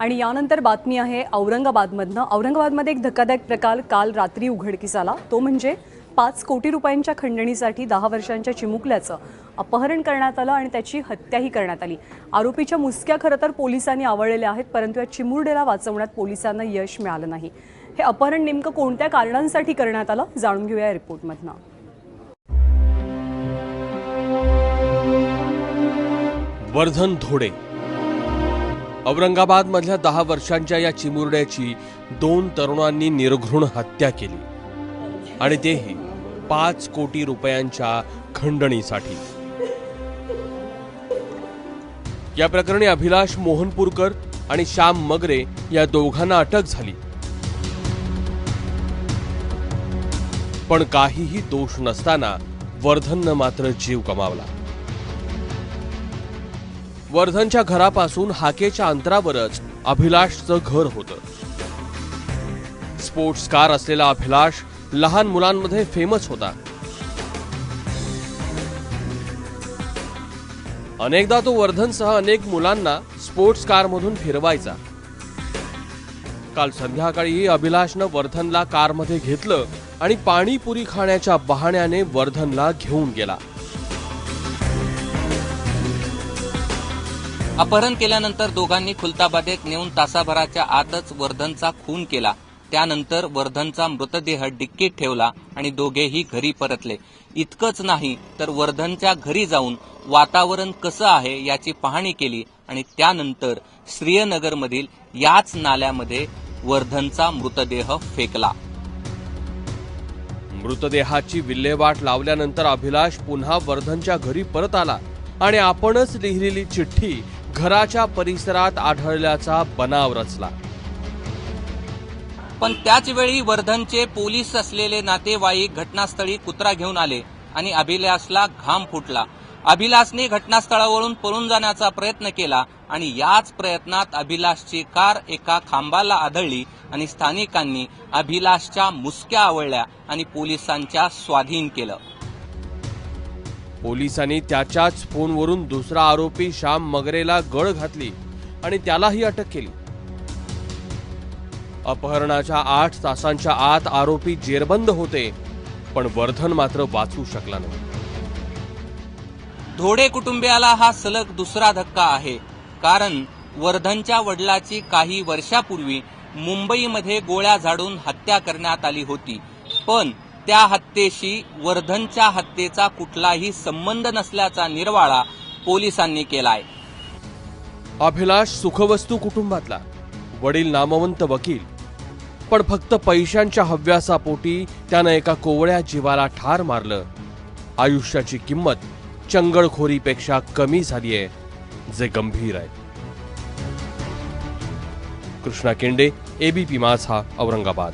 आणि यानंतर बातमी आहे औरंगाबादमधनं. औरंगाबादमध्ये एक धक्कादायक प्रकार काल रात्री उघडकीस आला. तो म्हणजे पाच कोटी रुपयांच्या खंडणीसाठी दहा वर्षांच्या चिमुकल्याचं अपहरण करण्यात आलं आणि त्याची हत्याही करण्यात आली. आरोपीच्या मुसक्या खरं तर पोलिसांनी आवळलेल्या आहेत परंतु या चिमुरडेला वाचवण्यात पोलिसांना यश मिळालं नाही. हे अपहरण नेमकं कोणत्या कारणांसाठी करण्यात आलं जाणून घेऊया या रिपोर्टमधनं. वर्धन धोडे औरंगाबाद मधल्या दहा वर्षांच्या या चिमुरड्याची दोन तरुणांनी निर्घृण हत्या केली. आणि तेही पाच कोटी रुपयांच्या खंडणीसाठी. या प्रकरणी अभिलाष मोहनपूरकर आणि श्याम मगरे या दोघांना अटक झाली. पण काहीही दोष नसताना वर्धननं मात्र जीव गमावला. वर्धनच्या घरापासून हाकेच्या अंतरावरच अभिलाषचं घर होतं. स्पोर्ट्स कार असलेला अभिलाष लहान मुलांमध्ये फेमस होता. अनेकदा तो वर्धनसह अनेक मुलांना स्पोर्ट्स कारमधून फिरवायचा. काल संध्याकाळी अभिलाषनं वर्धनला कारमध्ये घेतलं आणि पाणीपुरी खाण्याच्या बहाण्याने वर्धनला घेऊन गेला. अपहरण केल्यानंतर दोघांनी खुलताबादेत नेऊन तासाभराच्या आतच वर्धनचा खून केला. त्यानंतर वर्धनचा मृतदेह डिक्कीत ठेवला आणि दोघेही घरी परतले. इतकंच नाही तर वर्धनच्या घरी जाऊन वातावरण कसं आहे याची पाहणी केली आणि त्यानंतर श्रीयनगरमधील याच नाल्यामध्ये वर्धनचा मृतदेह फेकला. मृतदेहाची विल्हेवाट लावल्यानंतर अभिलाष पुन्हा वर्धनच्या घरी परत आला आणि आपणच लिहिलेली चिठ्ठी घराच्या परिसरात आढळल्याचा बनाव रचला. पण त्याच वेळी वर्धनचे पोलीस असलेले नातेवाईक घटनास्थळी कुत्रा घेऊन आले आणि अभिलाषला घाम फुटला. अभिलाषने घटनास्थळावरून पळून जाण्याचा प्रयत्न केला आणि याच प्रयत्नात अभिलाषची कार एका खांबाला आदळली आणि स्थानिकांनी अभिलाषच्या मुसक्या आवळल्या आणि पोलिसांच्या स्वाधीन केलं. पोलिसांनी त्याच्याच फोनवरून दुसरा आरोपी श्याम मगरेला गळ घातली आणि त्यालाही अटक केली. अपहरणाच्या आठ तासांच्या आत आरोपी जेरबंद होते पण वर्धन मात्र वाचू शकला नाही. धोडे कुटुंबियाला हा सलग दुसरा धक्का आहे कारण वर्धनच्या वडिलाची काही वर्षापूर्वी मुंबईमध्ये गोळ्या झाडून हत्या करण्यात आली होती. पण त्या हत्येशी वर्धनच्या हत्येचा कुठलाही संबंध नसल्याचा निर्वाळा पोलिसांनी केलाय. अभिलाष सुखवस्तू कुटुंबातला. वडील नामवंत वकील. पण फक्त पैशांच्या हव्यासापोटी त्यानं एका कोवळ्या जीवाला ठार मारलं. आयुष्याची किंमत चंगळखोरीपेक्षा कमी झालीये जे गंभीर आहे. कृष्णा केंडे एबीपी माझा औरंगाबाद.